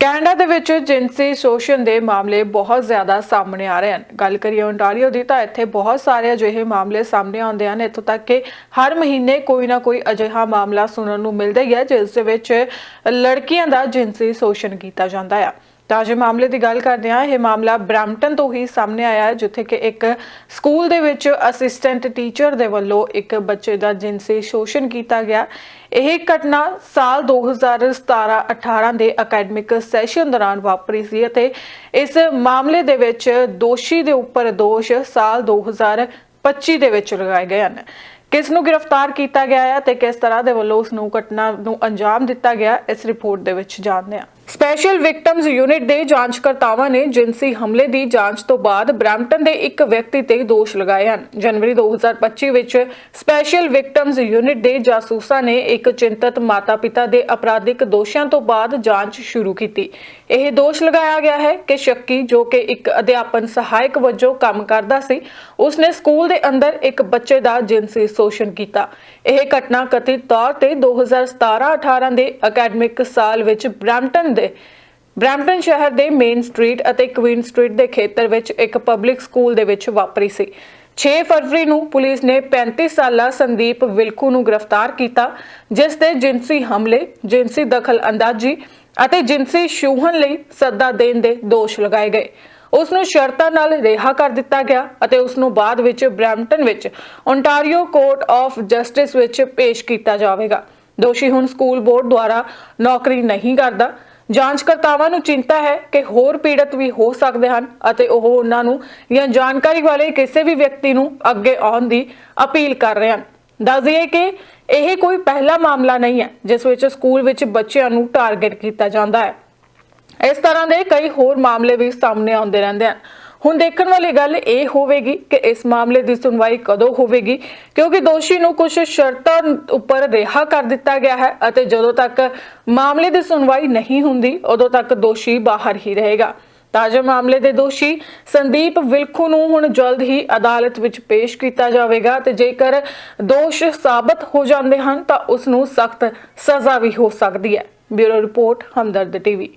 Canada ਦੇ ਵਿੱਚ ਜਿਨਸੀ ਸ਼ੋਸ਼ਣ ਦੇ ਮਾਮਲੇ ਬਹੁਤ ਜ਼ਿਆਦਾ ਸਾਹਮਣੇ ਆ ਰਹੇ ਹਨ। ਗੱਲ ਕਰੀਏ ਓਨਟਾਰੀਓ ਦੀ ਤਾਂ ਇੱਥੇ ਬਹੁਤ ਸਾਰੇ ਅਜਿਹੇ ਮਾਮਲੇ ਸਾਹਮਣੇ ਆਉਂਦੇ ਹਨ। ਇੱਥੋਂ ਤੱਕ ਕਿ ਹਰ ਮਹੀਨੇ ਕੋਈ ਨਾ ਕੋਈ ਅਜਿਹਾ ਮਾਮਲਾ ਸੁਣਨ ਨੂੰ ਮਿਲਦਾ ਹੀ ਹੈ, ਜਿਸ ਦੇ ਵਿੱਚ ਲੜਕੀਆਂ ਦਾ ਜਿਨਸੀ ਸ਼ੋਸ਼ਣ ਕੀਤਾ ਜਾਂਦਾ ਹੈ ਤਾਜੇ ਮਾਮਲੇ ਦੀ ਗੱਲ ਕਰਦੇ ਹਾਂ। ਇਹ ਮਾਮਲਾ ਬ੍ਰੈਂਪਟਨ ਤੋਂ ਹੀ ਸਾਹਮਣੇ ਆਇਆ ਹੈ, ਜਿੱਥੇ ਕਿ ਇੱਕ ਸਕੂਲ ਦੇ ਵਿੱਚ ਅਸਿਸਟੈਂਟ ਟੀਚਰ ਦੇ ਵੱਲੋਂ ਇੱਕ ਬੱਚੇ ਦਾ ਜਿਨਸੀ ਸ਼ੋਸ਼ਣ ਕੀਤਾ ਗਿਆ। ਇਹ ਘਟਨਾ ਸਾਲ 2017-18 ਦੇ ਅਕੈਡਮਿਕ ਸੈਸ਼ਨ ਦੌਰਾਨ ਵਾਪਰੀ ਸੀ ਅਤੇ ਇਸ ਮਾਮਲੇ ਦੇ ਵਿੱਚ ਦੋਸ਼ੀ ਦੇ ਉੱਪਰ ਦੋਸ਼ ਸਾਲ 2025 ਦੇ ਵਿੱਚ ਲਗਾਏ ਗਏ ਹਨ। ਕਿਸ ਨੂੰ ਗ੍ਰਿਫਤਾਰ ਕੀਤਾ ਗਿਆ ਹੈ ਤੇ ਕਿਸ ਤਰ੍ਹਾਂ ਦੇ ਵੱਲੋਂ ਉਸ ਨੂੰ ਘਟਨਾ ਨੂੰ ਅੰਜਾਮ ਦਿੱਤਾ ਗਿਆ ਇਸ ਰਿਪੋਰਟ ਦੇ ਵਿੱਚ ਜਾਣਦੇ ਹਾਂ। ਸਪੈਸ਼ਲ ਵਿਕਟਮਸ ਯੂਨਿਟ ਦੇ ਜਾਂਚਕਰਤਾਵਾਂ ਨੇ ਜਿਨਸੀ ਹਮਲੇ ਦੀ ਜਾਂਚ ਤੋਂ ਬਾਅਦ ਬ੍ਰੈਂਪਟਨ ਦੇ ਇੱਕ ਵਿਅਕਤੀ ਤੇ ਦੋਸ਼ ਲਗਾਏ ਹਨ। ਜਨਵਰੀ 2025 ਵਿੱਚ ਸਪੈਸ਼ਲ ਵਿਕਟਮਸ ਯੂਨਿਟ ਦੇ ਜਾਸੂਸਾਂ ਨੇ ਇੱਕ ਚਿੰਤਤ ਮਾਤਾ-ਪਿਤਾ ਦੇ ਅਪਰਾਧਿਕ ਦੋਸ਼ਾਂ ਤੋਂ ਬਾਅਦ ਜਾਂਚ ਸ਼ੁਰੂ ਕੀਤੀ। ਇਹ ਦੋਸ਼ ਲਗਾਇਆ ਗਿਆ ਹੈ ਕਿ ਸ਼ੱਕੀ, ਜੋ ਕਿ ਇੱਕ ਅਧਿਆਪਨ ਸਹਾਇਕ ਵਜੋਂ ਕੰਮ ਕਰਦਾ ਸੀ, ਉਸਨੇ ਸਕੂਲ ਦੇ ਅੰਦਰ ਇੱਕ ਬੱਚੇ ਦਾ ਜਿਨਸੀ ਸ਼ੋਸ਼ਣ ਕੀਤਾ। ਇਹ ਘਟਨਾ ਕਥਿਤ ਤੌਰ ਤੇ 2017-18 ਦੇ ਅਕੈਡਮਿਕ ਸਾਲ ਵਿੱਚ ਬ੍ਰੈਂਪਟਨ ਦੇ। ਬ੍ਰੈਂਪਟਨ ਸ਼ਹਿਰ ਦੇ ਮੇਨ ਸਟਰੀਟ ਅਤੇ ਕੁਈਨ ਸਟਰੀਟ ਦੇ ਖੇਤਰ ਵਿੱਚ ਇੱਕ ਪਬਲਿਕ ਸਕੂਲ ਦੇ ਵਿੱਚ ਵਾਪਰੀ ਸੀ। 6 ਫਰਵਰੀ ਨੂੰ ਪੁਲਿਸ ਨੇ 35 ਸਾਲਾ ਸੰਦੀਪ ਵਿਲਕੂ ਨੂੰ ਗ੍ਰਿਫਤਾਰ ਕੀਤਾ, ਜਿਸ ਦੇ ਜਿਨਸੀ ਹਮਲੇ ਜਿਨਸੀ ਦਖਲ ਅੰਦਾਜ਼ੀ ਅਤੇ ਜਿਨਸੀ ਛੂਹਣ ਲਈ ਸੱਦਾ ਦੇਣ ਦੇ ਦੋਸ਼ ਲਗਾਏ ਗਏ। ਉਸ ਨੂੰ ਸ਼ਰਤਾਂ ਨਾਲ ਰਿਹਾ ਕਰ ਦਿੱਤਾ ਗਿਆ ਅਤੇ ਉਸ ਨੂੰ ਬਾਅਦ ਵਿੱਚ ਬ੍ਰੈਂਪਟਨ ਵਿੱਚ ਓਨਟਾਰੀਓ ਕੋਰਟ ਆਫ ਜਸਟਿਸ ਵਿੱਚ ਪੇਸ਼ ਕੀਤਾ ਜਾਵੇਗਾ। ਦੋਸ਼ੀ ਹੁਣ ਸਕੂਲ ਬੋਰਡ ਦੁਆਰਾ ਨੌਕਰੀ ਨਹੀਂ ਕਰਦਾ। ਜਾਂਚਕਰਤਾਵਾਂ ਨੂੰ ਚਿੰਤਾ ਹੈ ਕਿ ਹੋਰ ਪੀੜਤ ਵੀ ਹੋ ਸਕਦੇ ਹਨ ਅਤੇ ਉਹ ਉਹਨਾਂ ਨੂੰ ਜਾਂ ਜਾਣਕਾਰੀ ਵਾਲੇ ਕਿਸੇ ਵੀ ਵਿਅਕਤੀ ਨੂੰ ਅੱਗੇ ਆਉਣ ਦੀ ਅਪੀਲ ਕਰ ਰਹੇ ਹਨ। ਦੱਸ ਦਈਏ ਕਿ ਇਹ ਕੋਈ ਪਹਿਲਾ ਮਾਮਲਾ ਨਹੀਂ ਹੈ, ਜਿਸ ਵਿੱਚ ਸਕੂਲ ਵਿੱਚ ਬੱਚਿਆਂ ਨੂੰ ਟਾਰਗੇਟ ਕੀਤਾ ਜਾਂਦਾ ਹੈ। ਇਸ ਤਰ੍ਹਾਂ ਦੇ ਕਈ ਹੋਰ ਮਾਮਲੇ ਵੀ ਸਾਹਮਣੇ ਆਉਂਦੇ ਰਹਿੰਦੇ ਹਨ। ਹੁਣ ਦੇਖਣ ਵਾਲੀ ਗੱਲ ਇਹ ਹੋਵੇਗੀ ਕਿ ਇਸ ਮਾਮਲੇ ਦੀ ਸੁਣਵਾਈ ਕਦੋਂ ਹੋਵੇਗੀ, ਕਿਉਂਕਿ ਦੋਸ਼ੀ ਨੂੰ ਕੁਝ ਸ਼ਰਤਾਂ ਉੱਪਰ ਰਿਹਾ ਕਰ ਦਿੱਤਾ ਗਿਆ ਹੈ ਅਤੇ ਜਦੋਂ ਤੱਕ ਮਾਮਲੇ ਦੀ ਸੁਣਵਾਈ ਨਹੀਂ ਹੁੰਦੀ, ਉਦੋਂ ਤੱਕ ਦੋਸ਼ੀ ਬਾਹਰ ਹੀ ਰਹੇਗਾ। ਤਾਜ਼ਾ ਮਾਮਲੇ ਦੇ ਦੋਸ਼ੀ ਸੰਦੀਪ ਵਿਲਖੂ ਨੂੰ ਹੁਣ ਜਲਦ ਹੀ ਅਦਾਲਤ ਵਿੱਚ ਪੇਸ਼ ਕੀਤਾ ਜਾਵੇਗਾ ਤੇ ਜੇਕਰ ਦੋਸ਼ ਸਾਬਤ ਹੋ ਜਾਂਦੇ ਹਨ ਤਾਂ ਉਸ ਨੂੰ ਸਖਤ ਸਜ਼ਾ ਵੀ ਹੋ ਸਕਦੀ ਹੈ। Bureau report, Hamdard TV.